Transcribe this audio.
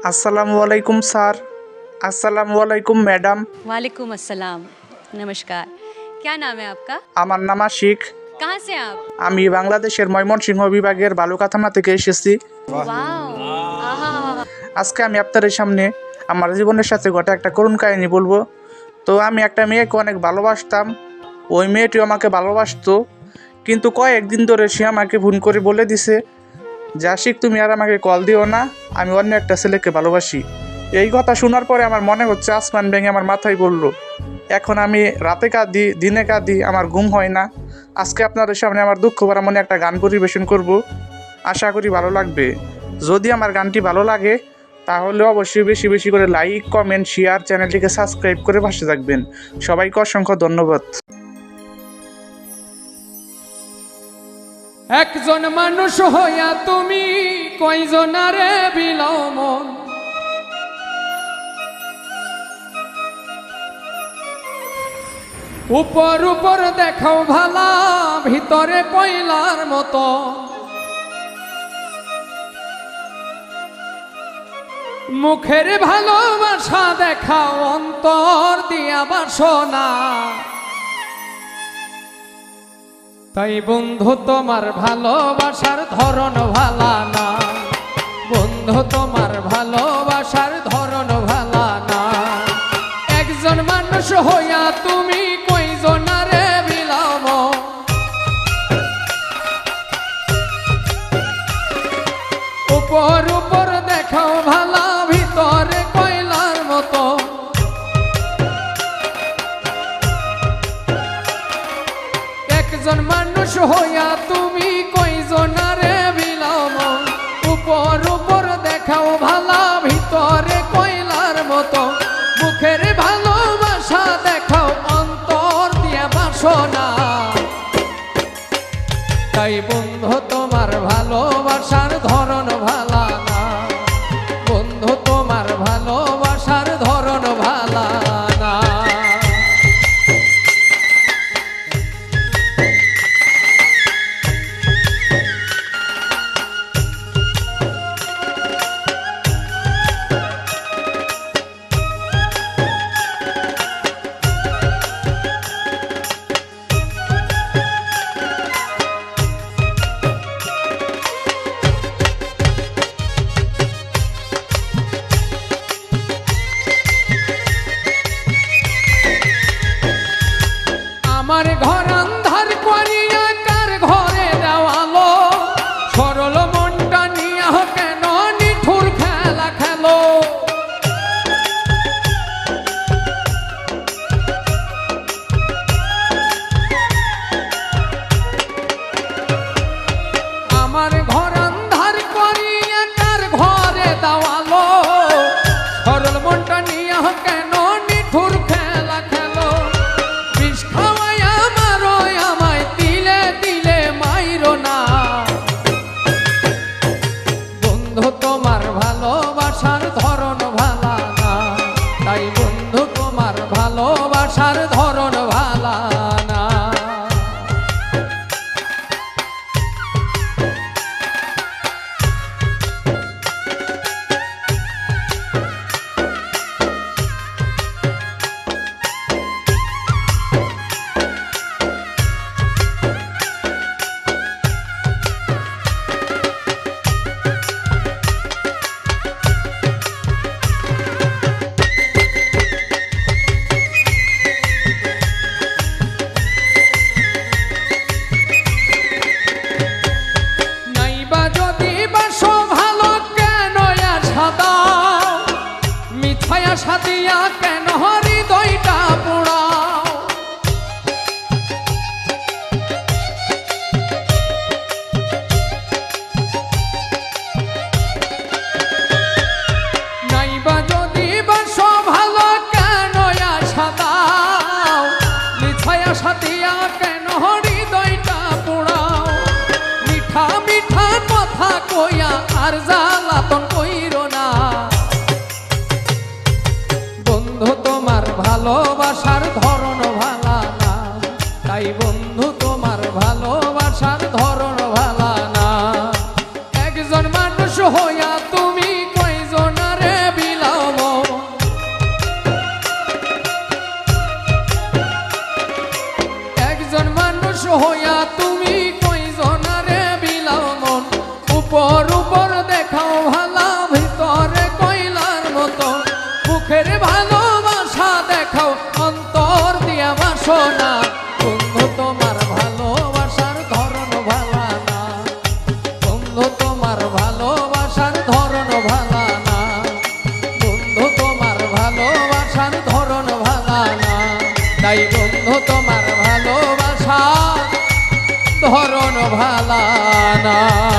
আসসালামু আলাইকুম স্যার আসসালামু আলাইকুম ম্যাডাম वालेकुम अस्सलाम नमस्कार क्या नाम है आपका আমার নাম আশিক कहाँ से हैं आप আমি বাংলাদেশের ময়মনসিংহ বিভাগের বালুকা থানা থেকে এসেছি वाओ आहा আজকে আমি আপনাদের সামনে আমার জীবনের সাথে ঘটা একটা করুণ কাহিনী বলবো তো আমি একটা মেয়েকে অনেক ভালোবাসতাম ওই মেয়েটিও আমাকে ভালোবাসতো কিন্তু কয়েকদিন ধরে সে আমাকে ফোন করে বলে দিছে আশিক তুমি আর আমাকে কল দিও না, আমি অন্য একটা ছেলেকে ভালোবাসি। এই কথা শোনার পরে আমার মনে হচ্ছে আসমান ভেঙে আমার মাথায় পড়ল। এখন আমি রাতে কাঁদি, দিনে কাঁদি, আমার ঘুম হয় না। আজকে আপনাদের সামনে আমার দুঃখ ভরা মনে একটা গান পরিবেশন করব। আশা করি ভালো লাগবে। যদি আমার গানটি ভালো লাগে, তাহলে অবশ্যই বেশি বেশি করে লাইক, কমেন্ট শেয়ার চ্যানেলটিকে সাবস্ক্রাইব করে পাশে থাকবেন। সবাইকে অসংখ্য ধন্যবাদ। একজন মানুষ হইয়া তুমি কয়জনারে বিলাও মন উপর উপর দেখাও ভালা, ভিতরে কয়লার মতো। মুখের ভালোবাসা দেখাও, অন্তর দিয়া বাসনা। তাই বন্ধু, তোমার ভালোবাসার ধরন ভালা না। বন্ধু, তোমার ভালোবাসার ধরন ভালা না। একজন মানুষ হইয়া তুমি কইজনারে বিলাম। উপর উপর দেখাও ভালা, ভিতরে কয়লার মতো। একজন মানুষ হইয়া তুমি কইজনারে বিলাম। উপর উপর দেখাও ভালা, ভিতরে কইলার মতো। মুখের ভালোবাসা দেখাও, অন্তর দিয়া বাসনা। তাই বন্ধু, তোমার ভালোবাসার ধরন ভালা। আন্ধার করিয়া মিঠাই আশা দিয়া কেন হৃদয়টা পোড়াও? নাইবা যদি বাসো ভালো কেন আশা দাও? মিঠাই আশা দিয়া কেন হৃদয়টা পোড়াও? মিঠা মিঠা কথা কইয়া আর জ্বালাতন ভালোবাসার ধরন ভালা না। তাই বন্ধু, তোমার ভালোবাসার ধরন ভালা না। একজন মানুষ হইয়া তুমি কয়জনারে বিলাও? একজন মানুষ হইয়া তুমি কয়জনারে বিলাও? মন উপর তোমার ভালোবাসা ধরন ভালা না।